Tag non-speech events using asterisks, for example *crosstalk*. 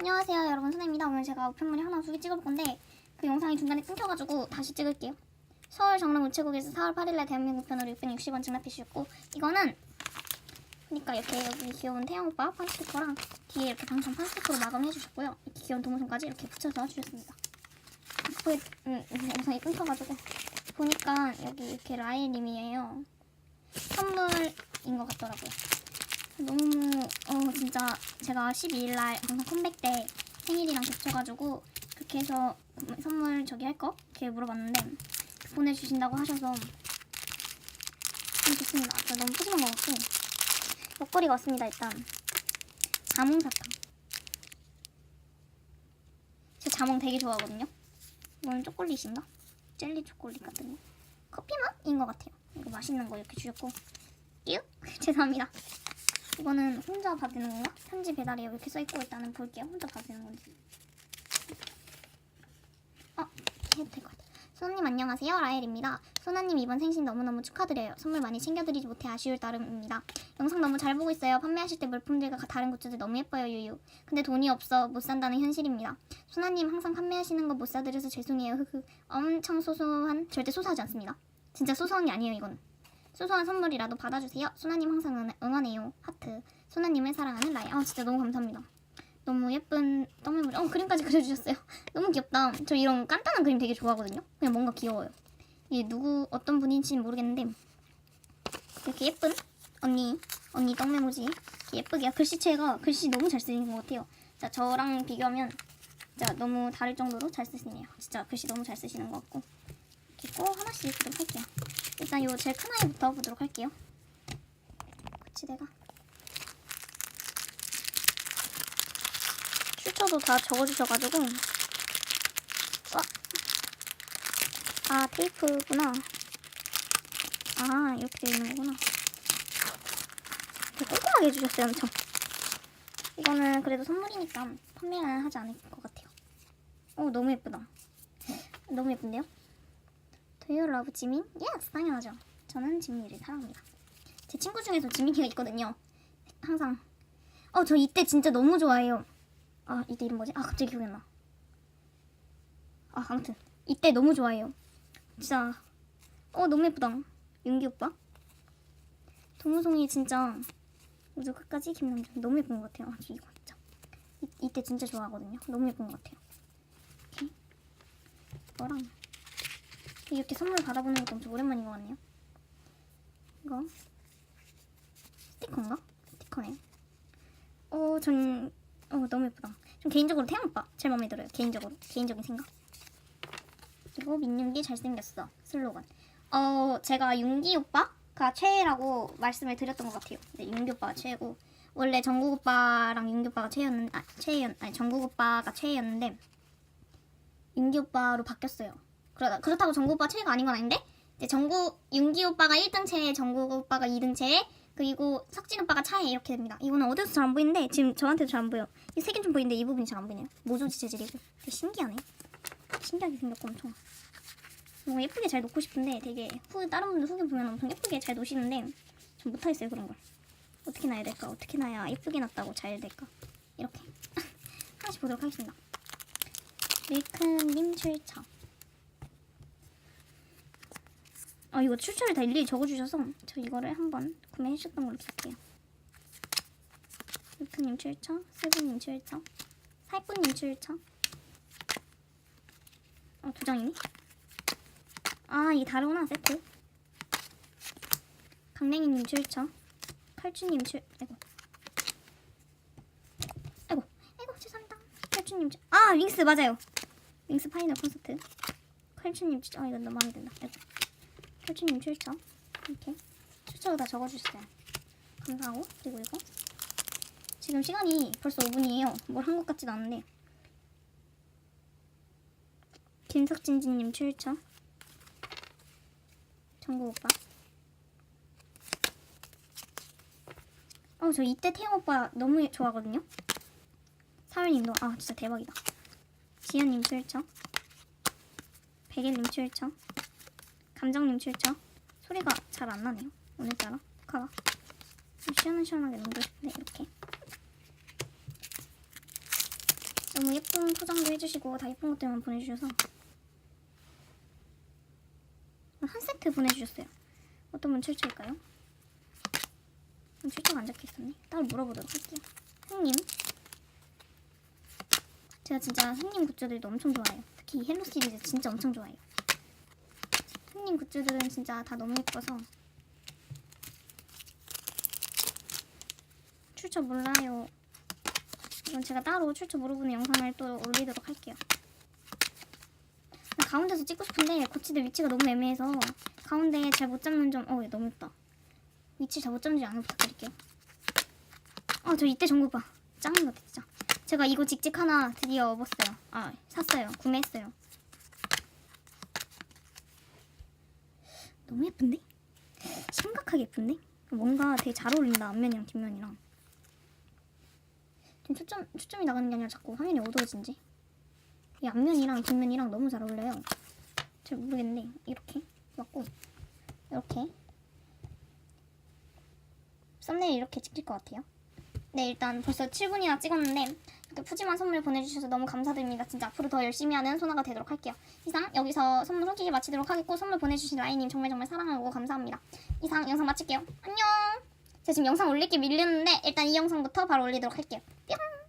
안녕하세요 여러분. 소나입니다. 오늘 제가 우편물이 하나 두 개 찍어볼 건데 그 영상이 중간에 끊겨가지고 다시 찍을게요. 서울 정릉 우체국에서 4월 8일날 대한민국 편으로 660원 증납해 주셨고 이거는 그러니까 이렇게 여기 귀여운 태양 오빠 판스티커랑 뒤에 이렇게 당첨 판스티커로 마감해 주셨고요. 이렇게 귀여운 동영상까지 이렇게 붙여서 주셨습니다. 거의 음, 음, 영상이 끊겨가지고 보니까 여기 이렇게 라일님이에요. 선물인 것 같더라고요 너무 어 진짜 제가 12일 날 항상 컴백 때 생일이랑 겹쳐가지고 그렇게 해서 선물 저기 할 거? 이렇게 물어봤는데 보내주신다고 하셔서 너무 좋습니다. 진짜 너무 푸짐한 것 같고 먹거리가 왔습니다. 일단 자몽사탕. 제 자몽 되게 좋아하거든요. 이건 초콜릿인가? 젤리 초콜릿 같은 거. 커피 맛인 것 같아요. 이거 맛있는 거 이렇게 주셨고 뀨 *laughs* 죄송합니다. 이거는 혼자 받는 건가? 편지 배달이에요. 이렇게 써있고 일단은 볼게요. 혼자 받는 건지. 어, 해도 같아. 소나님 안녕하세요. 라엘입니다. 소나님 이번 생신 너무너무 축하드려요. 선물 많이 챙겨드리지 못해 아쉬울 따름입니다. 영상 너무 잘 보고 있어요. 판매하실 때 물품들과 다른 굿즈들 너무 예뻐요. 유유. 근데 돈이 없어 못 산다는 현실입니다. 소나님 항상 판매하시는 거 못 사드려서 죄송해요. 흐흐. 엄청 소소한 절대 소소하지 않습니다. 진짜 소소한 게 아니에요. 이거는. 소소한 선물이라도 받아주세요. 소나님 항상 응, 응원해요. 하트. 소나님을 사랑하는 라이. 아 진짜 너무 감사합니다. 너무 예쁜 떡메모리. 어 그림까지 그려주셨어요. *laughs* 너무 귀엽다. 저 이런 간단한 그림 되게 좋아하거든요. 그냥 뭔가 귀여워요. 이게 누구 어떤 분인지는 모르겠는데 이렇게 예쁜 언니 언니 떡메모지 이렇게 예쁘게 글씨체가 글씨 너무 잘 쓰이는 것 같아요. 자 저랑 비교하면 진짜 너무 다를 정도로 잘 쓰시네요. 진짜 글씨 너무 잘 쓰시는 것 같고 꼭 하나씩 보도록 할게요. 일단 요 제일 큰 아이부터 보도록 할게요. 거치대가 출처도 다 적어주셔가지고 와. 아 테이프구나. 아 이렇게 되어 있는 거구나. 되게 꼼꼼하게 해주셨어요 엄청. 이거는 그래도 선물이니까 판매는 하지 않을 것 같아요. 어 너무 예쁘다. 너무 예쁜데요? Do you love 지민? Yes, 당연하죠. 저는 지민이를 사랑합니다. 제 친구 중에서 지민이가 있거든요. 항상. 어, 저 이때 진짜 너무 좋아해요. 아, 이때 이름 뭐지? 아, 갑자기 기억이 안 나. 아, 아무튼. 이때 너무 좋아해요. 진짜. 어, 너무 예쁘다. 윤기 오빠. 동우송이 진짜. 우주 끝까지 김남준. 너무 예쁜 것 같아요. 아주 이거 진짜. 이, 이때 진짜 좋아하거든요. 너무 예쁜 것 같아요. 이렇게. 이거랑. 이렇게 선물 받아보는 것도 엄청 오랜만인 것 같네요. 이거 스티커인가? 스티커네. 어, 전 어, 너무 예쁘다. 전 개인적으로 태양 오빠 제일 마음에 들어요. 개인적으로 개인적인 생각. 그리고 민윤기 잘생겼어 슬로건. 어, 제가 윤기 오빠가 최애라고 말씀을 드렸던 것 같아요. 네, 윤기 오빠가 최애고 원래 정국 오빠랑 윤기 오빠가 최애였는 아 최애였 아니 정국 오빠가 최애였는데 윤기 오빠로 바뀌었어요. 그러다 그렇다고 정국 오빠 최애가 아닌 건 아닌데 이제 정국 윤기 오빠가 1등 채, 정국 오빠가 2등 채, 그리고 석진 오빠가 차에 이렇게 됩니다. 이거는 어디서 잘 안 보이는데 지금 저한테도 잘 안 보여. 이 색은 좀 보이는데 이 부분이 잘 안 보이네요. 모조지 재질이고 되게 신기하네. 신기하게 생겼고 엄청. 뭔가 예쁘게 잘 놓고 싶은데 되게 후 다른 분들 후기 보면 엄청 예쁘게 잘 놓으시는데 전 못하겠어요 그런 걸. 어떻게 놔야 될까? 어떻게 놔야 예쁘게 놨다고 잘 될까? 이렇게 *laughs* 하나씩 보도록 하겠습니다. 밀크님 출처. 아 이거 출처를 다 일일이 적어주셔서 저 이거를 한번 구매해 주셨던 걸로 기억해요. 루트님 출처, 세븐님 출처, 살꾼님 출처. 어, 두 장이네. 아 이게 다르구나 세트. 강냉이님 출처, 칼주님 출. 아이고. 아이고, 아이고 죄송합니다. 칼주님 출. 아 윙스 맞아요. 윙스 파이널 콘서트. 칼주님 출처. 아 이거 너무 마음에 든다. 아이고. 혈주님 출처 이렇게. 출처로 다 적어주셨어요. 감사하고. 그리고 이거. 지금 시간이 벌써 5분이에요. 뭘 한 것 같지도 않은데. 김석진지님 출처 정국 오빠. 어저 이때 태영 오빠 너무 좋아하거든요. 사연님도. 아 진짜 대박이다. 지연님 출처 백일님 출처 감정님 출처 소리가 잘 안 나네요 오늘따라 카가 좀 시원시원하게 놀고 싶은데 이렇게 너무 예쁜 포장도 해주시고 다 예쁜 것들만 보내주셔서 한 세트 보내주셨어요. 어떤 분 출처일까요? 음, 출처가 안 적혀있었네. 따로 물어보도록 할게요. 형님. 제가 진짜 형님 굿즈들도 엄청 좋아해요. 특히 헬로 시리즈 진짜 엄청 좋아해요. 형님 굿즈들은 진짜 다 너무 예뻐서 출처 몰라요. 이건 제가 따로 출처 물어보는 영상을 또 올리도록 할게요. 가운데서 찍고 싶은데 고치들 위치가 너무 애매해서 가운데 잘 못 잡는 점. 어, 얘 너무 예쁘다. 위치 잘 못 잡는 점 양해 부탁드릴게요. 아, 저 이때 전국 봐. 짱인 것 같아, 진짜. 제가 이거 직직 하나 드디어 업었어요. 아, 샀어요. 구매했어요. 너무 예쁜데? 심각하게 예쁜데? 뭔가 되게 잘 어울린다, 앞면이랑 뒷면이랑. 지금 초점, 초점이 나가는 게 아니라 자꾸 화면이 어두워진지. 이 앞면이랑 뒷면이랑 너무 잘 어울려요. 잘 모르겠는데 이렇게 맞고 이렇게 썸네일 이렇게 찍힐 것 같아요. 네 일단 벌써 7분이나 찍었는데 이렇게 푸짐한 선물 보내주셔서 너무 감사드립니다. 진짜 앞으로 더 열심히 하는 소나가 되도록 할게요. 이상 여기서 선물 손질을 마치도록 하겠고 선물 보내주신 라이님 정말 정말 사랑하고 감사합니다. 이상 영상 마칠게요. 안녕. 제가 지금 영상 올릴 게 밀렸는데 일단 이 영상부터 바로 올리도록 할게요. 뿅.